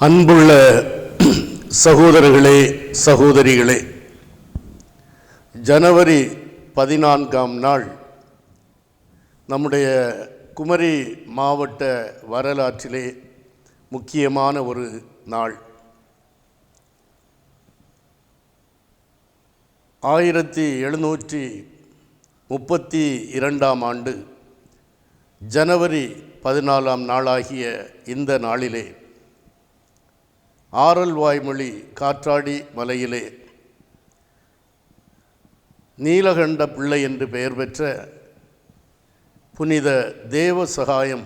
அன்புள்ள சகோதரர்களே சகோதரிகளே ஜனவரி பதினான்காம் நாள் நம்முடைய குமரி மாவட்ட வரலாற்றிலே முக்கியமான ஒரு நாள். ஆயிரத்தி எழுநூற்றி முப்பத்தி இரண்டாம் ஆண்டு ஜனவரி பதினாலாம் நாளாகிய இந்த நாளிலே ஆரல் வாய்மொழி காற்றாடி மலையிலே. நீலகண்ட பிள்ளை என்று பெயர் பெற்ற புனித தேவ சகாயம்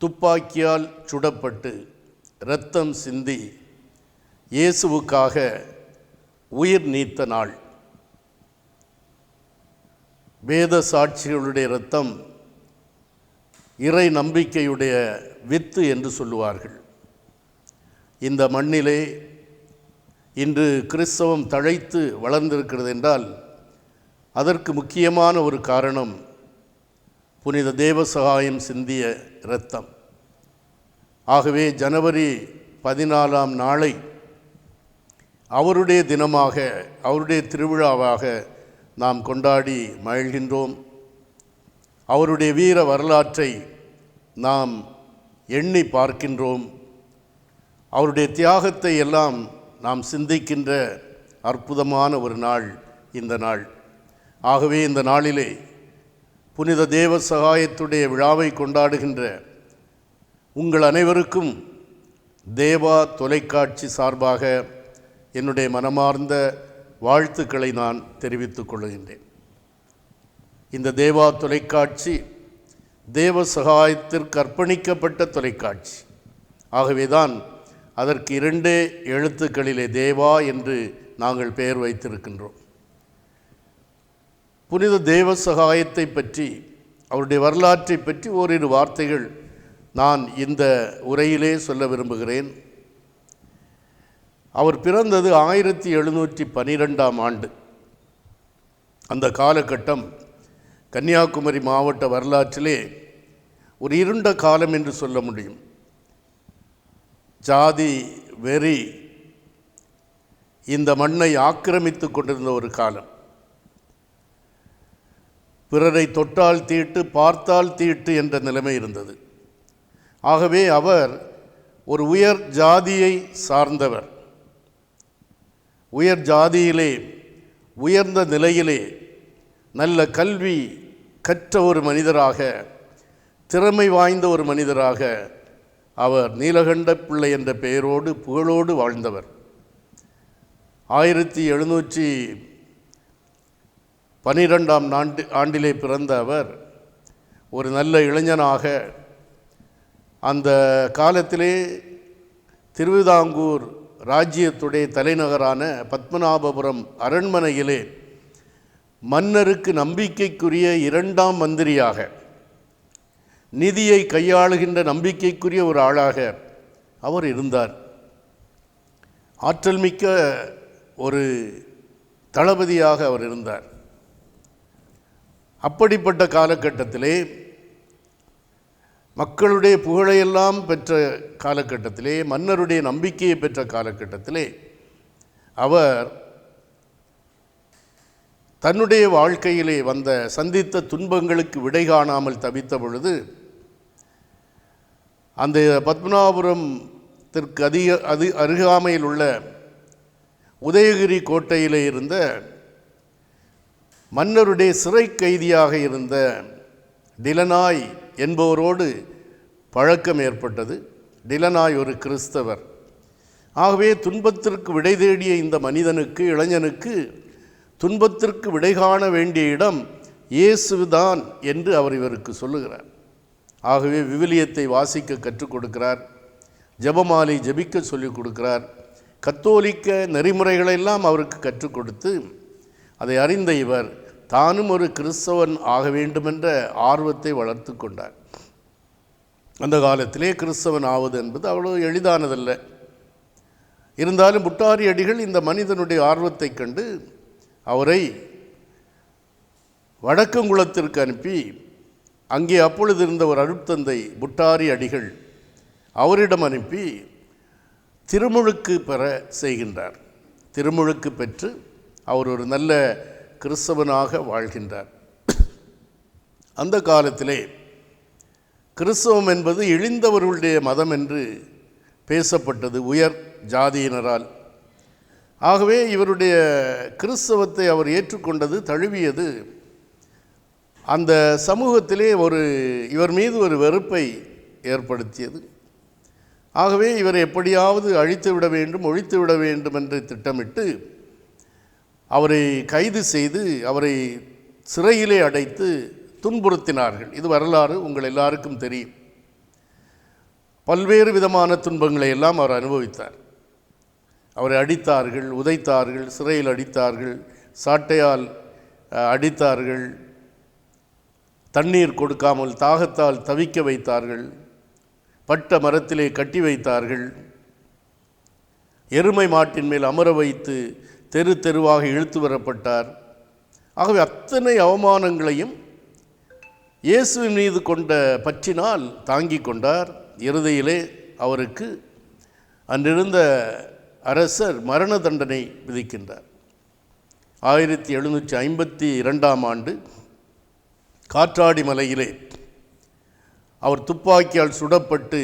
துப்பாக்கியால் சுடப்பட்டு இரத்தம் சிந்தி இயேசுவுக்காக உயிர் நீத்த நாள். வேத சாட்சிகளுடைய இரத்தம் இறை நம்பிக்கையுடைய வித்து என்று சொல்லுவார்கள். இந்த மண்ணிலே இன்று கிறிஸ்தவம் தழைத்து வளர்ந்திருக்கிறது என்றால் அதற்கு முக்கியமான ஒரு காரணம் புனித தேவ சகாயம் சிந்திய இரத்தம். ஆகவே ஜனவரி பதினாலாம் நாளை அவருடைய தினமாக அவருடைய திருவிழாவாக நாம் கொண்டாடி மகிழ்கின்றோம். அவருடைய வீர வரலாற்றை நாம் எண்ணி பார்க்கின்றோம். அவருடைய தியாகத்தை எல்லாம் நாம் சிந்திக்கின்ற அற்புதமான ஒரு நாள் இந்த நாள். ஆகவே இந்த நாளிலே புனித தேவ சகாயத்துடைய விழாவை கொண்டாடுகின்ற உங்கள் அனைவருக்கும் தேவா தொலைக்காட்சி சார்பாக என்னுடைய மனமார்ந்த வாழ்த்துக்களை நான் தெரிவித்துக் கொள்கின்றேன். இந்த தேவா தொலைக்காட்சி தேவ சகாயத்திற்கு அர்ப்பணிக்கப்பட்ட தொலைக்காட்சி. ஆகவேதான் அதற்கு இரண்டே எழுத்துக்களிலே தேவா என்று நாங்கள் பெயர் வைத்திருக்கின்றோம். புனித தேவ சகாயத்தை பற்றி அவருடைய வரலாற்றை பற்றி ஓரிரு வார்த்தைகள் நான் இந்த உரையிலே சொல்ல விரும்புகிறேன். அவர் பிறந்தது ஆயிரத்தி எழுநூற்றி பனிரெண்டாம் ஆண்டு. அந்த காலகட்டம் கன்னியாகுமரி மாவட்ட வரலாற்றிலே ஒரு இருண்ட காலம் என்று சொல்ல முடியும். ஜாதி வெறி இந்த மண்ணை ஆக்கிரமித்து கொண்டிருந்த ஒரு காலம். பிறரை தொட்டால் தீட்டு பார்த்தால் தீட்டு என்ற நிலைமை இருந்தது. ஆகவே அவர் ஒரு உயர் ஜாதியை சார்ந்தவர். உயர் ஜாதியிலே உயர்ந்த நிலையிலே நல்ல கல்வி கற்ற ஒரு மனிதராக திறமை வாய்ந்த ஒரு மனிதராக அவர் நீலகண்ட பிள்ளை என்ற பெயரோடு புகழோடு வாழ்ந்தவர். ஆயிரத்தி எழுநூற்றி பனிரெண்டாம் ஆண்டு ஆண்டிலே பிறந்த அவர் ஒரு நல்ல இளைஞனாக அந்த காலத்திலே திருவிதாங்கூர் ராஜ்யத்துடைய தலைநகரான பத்மநாபபுரம் அரண்மனையிலே மன்னருக்கு நம்பிக்கைக்குரிய இரண்டாம் மந்திரியாக நிதியை கையாளுகின்ற நம்பிக்கைக்குரிய ஒரு ஆளாக அவர் இருந்தார். ஆற்றல் மிக்க ஒரு தளபதியாக அவர் இருந்தார். அப்படிப்பட்ட காலகட்டத்திலே மக்களுடைய புகழையெல்லாம் பெற்ற காலகட்டத்திலே மன்னருடைய நம்பிக்கையை பெற்ற காலகட்டத்திலே அவர் தன்னுடைய வாழ்க்கையிலே வந்த சந்தித்த துன்பங்களுக்கு விடை காணாமல் தவித்த பொழுது அந்த பத்மநாபபுரத்திற்கு அதிக அது அருகாமையில் உள்ள உதயகிரி கோட்டையிலே இருந்த மன்னருடைய சிறை கைதியாக இருந்த டிலனாய் என்பவரோடு பழக்கம் ஏற்பட்டது. டிலனாய் ஒரு கிறிஸ்தவர். ஆகவே துன்பத்திற்கு விடை தேடிய இந்த மனிதனுக்கு இளைஞனுக்கு துன்பத்திற்கு விடை காண வேண்டிய இடம் இயேசுதான் என்று அவர் இவருக்கு சொல்லுகிறார். ஆகவே விவிலியத்தை வாசிக்க கற்றுக் கொடுக்கிறார். ஜெபமாலை ஜபிக்க சொல்லிக் கொடுக்கிறார். கத்தோலிக்க நெறிமுறைகளெல்லாம் அவருக்கு கற்றுக் கொடுத்து அதை அறிந்த இவர் தானும் ஒரு கிறிஸ்தவன் ஆக வேண்டுமென்ற ஆர்வத்தை வளர்த்து கொண்டார். அந்த காலத்திலே கிறிஸ்தவன் ஆவது என்பது அவ்வளோ எளிதானதல்ல. இருந்தாலும் புட்டாரி அடிகள் இந்த மனிதனுடைய ஆர்வத்தை கண்டு அவரை வடக்கங்குளத்திற்கு அனுப்பி அங்கே அப்பொழுது இருந்த ஒரு அருட்தந்தை புட்டாரி அடிகள் அவரிடம் அனுப்பி திருமுழுக்கு பெற செய்கின்றார். திருமுழுக்கு பெற்று அவர் ஒரு நல்ல கிறிஸ்தவனாக வாழ்கின்றார். அந்த காலத்திலே கிறிஸ்தவம் என்பது இழிந்தவர்களுடைய மதம் என்று பேசப்பட்டது உயர் ஜாதியினரால். ஆகவே இவருடைய கிறிஸ்தவத்தை அவர் ஏற்றுக்கொண்டது தழுவியது அந்த சமூகத்திலே ஒரு இவர் மீது ஒரு வெறுப்பை ஏற்படுத்தியது. ஆகவே இவரை எப்படியாவது அழித்து விட வேண்டும் ஒழித்து விட வேண்டும் என்று திட்டமிட்டு அவரை கைது செய்து அவரை சிறையிலே அடைத்து துன்புறுத்தினார்கள். இது வரலாறு உங்கள் எல்லாருக்கும் தெரியும். பல்வேறு விதமான துன்பங்களை எல்லாம் அவர் அனுபவித்தார். அவரை அடித்தார்கள் உதைத்தார்கள் சிறையில் அடித்தார்கள் சாட்டையால் அடித்தார்கள் தண்ணீர் கொடுக்காமல் தாகத்தால் தவிக்க வைத்தார்கள் பட்ட மரத்திலே கட்டி வைத்தார்கள். எருமை மாட்டின் மேல் அமர வைத்து தெரு தெருவாக இழுத்து வரப்பட்டார். ஆகவே அத்தனை அவமானங்களையும் இயேசுவின் மீது கொண்ட பற்றினால் தாங்கிக் கொண்டார். இறுதியிலே அவருக்கு அன்றிருந்த அரசர் மரண தண்டனை விதிக்கின்றார். ஆயிரத்தி எழுநூற்றி ஐம்பத்தி இரண்டாம் ஆண்டு காற்றாடி மலையிலே அவர் துப்பாக்கியால் சுடப்பட்டு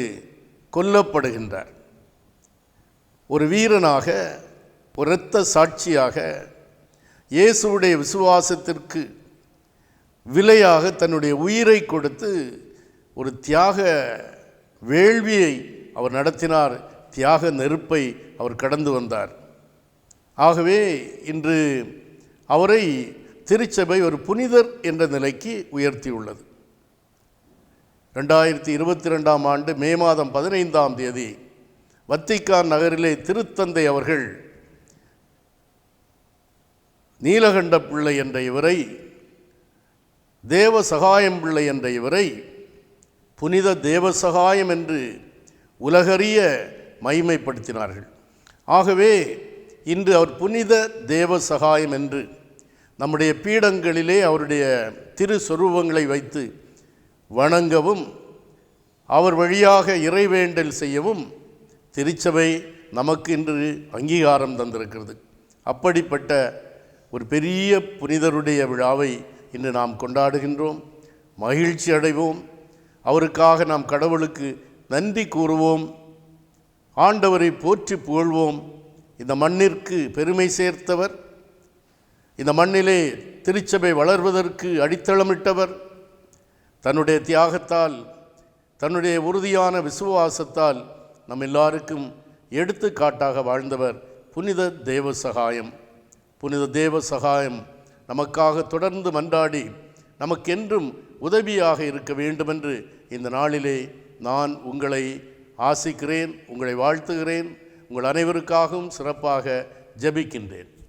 கொல்லப்படுகின்றார். ஒரு வீரனாக ஒரு இரத்த சாட்சியாக இயேசுவுடைய விசுவாசத்திற்கு விலையாக தன்னுடைய உயிரை கொடுத்து ஒரு தியாக வேள்வியை அவர் நடத்தினார். தியாக நெருப்பை அவர் கடந்து வந்தார். ஆகவே இன்று அவரை திருச்சபை ஒரு புனிதர் என்ற நிலைக்கு உயர்த்தியுள்ளது. ரெண்டாயிரத்தி இருபத்தி ரெண்டாம் ஆண்டு மே மாதம் பதினைந்தாம் தேதி வத்திக்கான் நகரிலே திருத்தந்தை அவர்கள் நீலகண்ட பிள்ளை என்ற இவரை தேவ சகாயம் பிள்ளை என்ற இவரை புனித தேவ சகாயம் என்று உலகறிய மைமைப்படுத்தினார்கள் ஆகவே இன்று அவர் புனித தேவ சகாயம் என்று நம்முடைய பீடங்களிலே அவருடைய திரு சொரூபங்களை வைத்து வணங்கவும் அவர் வழியாக இறைவேண்டல் செய்யவும் திருச்சபை நமக்கு இன்று அங்கீகாரம் தந்திருக்கிறது. அப்படிப்பட்ட ஒரு பெரிய புனிதருடைய விழாவை இன்று நாம் கொண்டாடுகின்றோம். மகிழ்ச்சி அடைவோம். அவருக்காக நாம் கடவுளுக்கு நன்றி கூறுவோம். ஆண்டவரை போற்றி புகழ்வோம். இந்த மண்ணிற்கு பெருமை சேர்த்தவர். இந்த மண்ணிலே திருச்சபை வளர்வதற்கு அடித்தளமிட்டவர். தன்னுடைய தியாகத்தால் தன்னுடைய உறுதியான விசுவாசத்தால் நம் எல்லாருக்கும் எடுத்துக்காட்டாக வாழ்ந்தவர் புனித தேவ சகாயம் புனித தேவ சகாயம் நமக்காக தொடர்ந்து மன்றாடி நமக்கென்றும் உதவியாக இருக்க வேண்டுமென்று இந்த நாளிலே நான் உங்களை ஆசிக்கிறேன் உங்களை வாழ்த்துகிறேன் உங்கள் அனைவருக்காகவும் சிறப்பாக ஜெபிக்கின்றேன்.